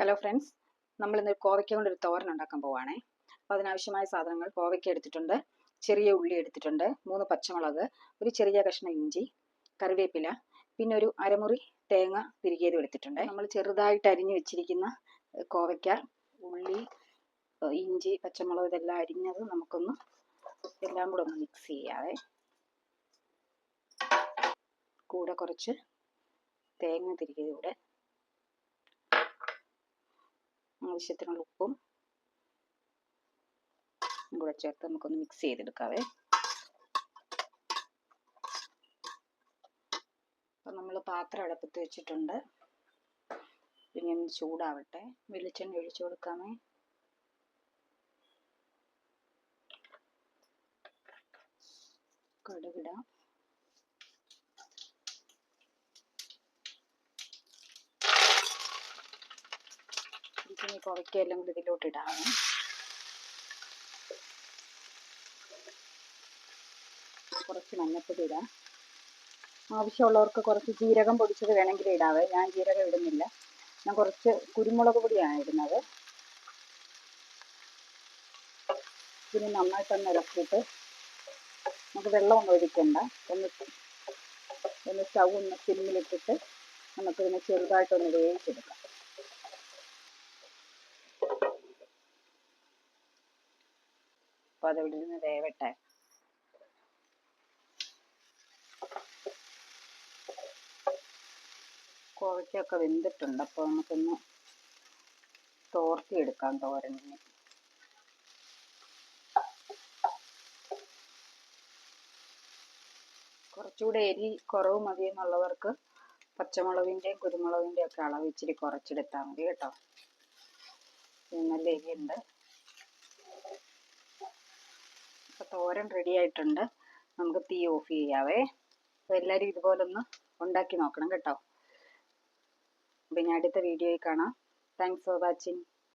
Hello friends നമ്മൾ ഇന്ന് കോവയ്ക്ക കൊണ്ട് ഒരു തോരൻ ഉണ്ടാക്കാൻ പോവാണേ. അപ്പോൾ അതിനാവശ്യമായ സാധനങ്ങൾ കോവയ്ക്ക എടുത്തിട്ടുണ്ട്. ചെറിയ ഉള്ളി എടുത്തിട്ടുണ്ട്. മൂന്ന് പച്ചമുളക് ഒരു ചെറിയ കഷ്ണം ഇഞ്ചി കറിവേപ്പില പിന്നെ ഒരു അരമുറി തേങ്ങ തിരികേത് എടുത്തിട്ടുണ്ട്. നമ്മൾ ചെറുതായിട്ട് അരിഞ്ഞു വെച്ചിരിക്കുന്ന കോവയ്ക്ക ഉള്ളി ഇഞ്ചി പച്ചമുളക് ഇതെല്ലാം അരിഞ്ഞത് നമുക്കൊന്ന് എല്ലാം കൂടെ ഒന്ന് മിക്സ് ചെയ്യാതെ കൂടെ കുറച്ച് തേങ്ങ തിരികിയത് കൂടെ ആവശ്യത്തിനുള്ള ഉപ്പും കൂടെ ചേർത്ത് നമുക്കൊന്ന് മിക്സ് ചെയ്തെടുക്കാവേ. അപ്പം നമ്മൾ പാത്രം അടുപ്പത്ത് വെച്ചിട്ടുണ്ട്. ഒന്ന് ചൂടാവട്ടെ. വെളിച്ചെണ്ണ ഒഴിച്ചു കൊടുക്കാമേ. കടുകിടാം. ഇതിന് കുറയ്ക്കെല്ലാം കൂടി ഇതിലോട്ട് ഇടാം കുറച്ച് മഞ്ഞപ്പൊടി ഇടാം. ആവശ്യമുള്ളവർക്ക് കുറച്ച് ജീരകം പൊടിച്ചത് വേണമെങ്കിൽ ഇടാവേ. ഞാൻ ജീരകം ഇടുന്നില്ല. ഞാൻ കുറച്ച് കുരുമുളക് പൊടിയാണ് ഇടുന്നത്. ഇതിന് നന്നായിട്ടൊന്ന് ഇളക്കിയിട്ട് നമുക്ക് വെള്ളം വെള്ളമൊന്നും ഒഴിക്കണ്ട. ഒന്ന് ഒന്ന് സ്റ്റൗ ഒന്ന് സിമ്മിലിട്ടിട്ട് നമുക്കിതിനെ ചെറുതായിട്ടൊന്ന് വേവിച്ചെടുക്കാം. അപ്പോൾ അതവിടെ നിന്ന് വേവട്ടെ. കോവയ്ക്കൊക്കെ വെന്തിട്ടുണ്ട് അപ്പോൾ നമുക്കൊന്ന് തോർത്തിയെടുക്കാം തോരനിന് കുറച്ചുകൂടെ എരി കുറവ് മതി എന്നുള്ളവർക്ക് പച്ചമുളകിന്റെയും കുരുമുളകിന്റെയും ഒക്കെ അളവ് ഇച്ചിരി കുറച്ചെടുത്താൽ മതി കേട്ടോ. നല്ല എരിയുണ്ട് അപ്പോൾ തോരൻ റെഡി ആയിട്ടുണ്ട്. നമുക്ക് തീ ഓഫ് ചെയ്യാവേ. അപ്പോൾ എല്ലാവരും ഇതുപോലെ ഒന്ന് ഉണ്ടാക്കി നോക്കണം കേട്ടോ. പിന്നെ അടുത്ത വീഡിയോയിൽ കാണാം. Thanks for watching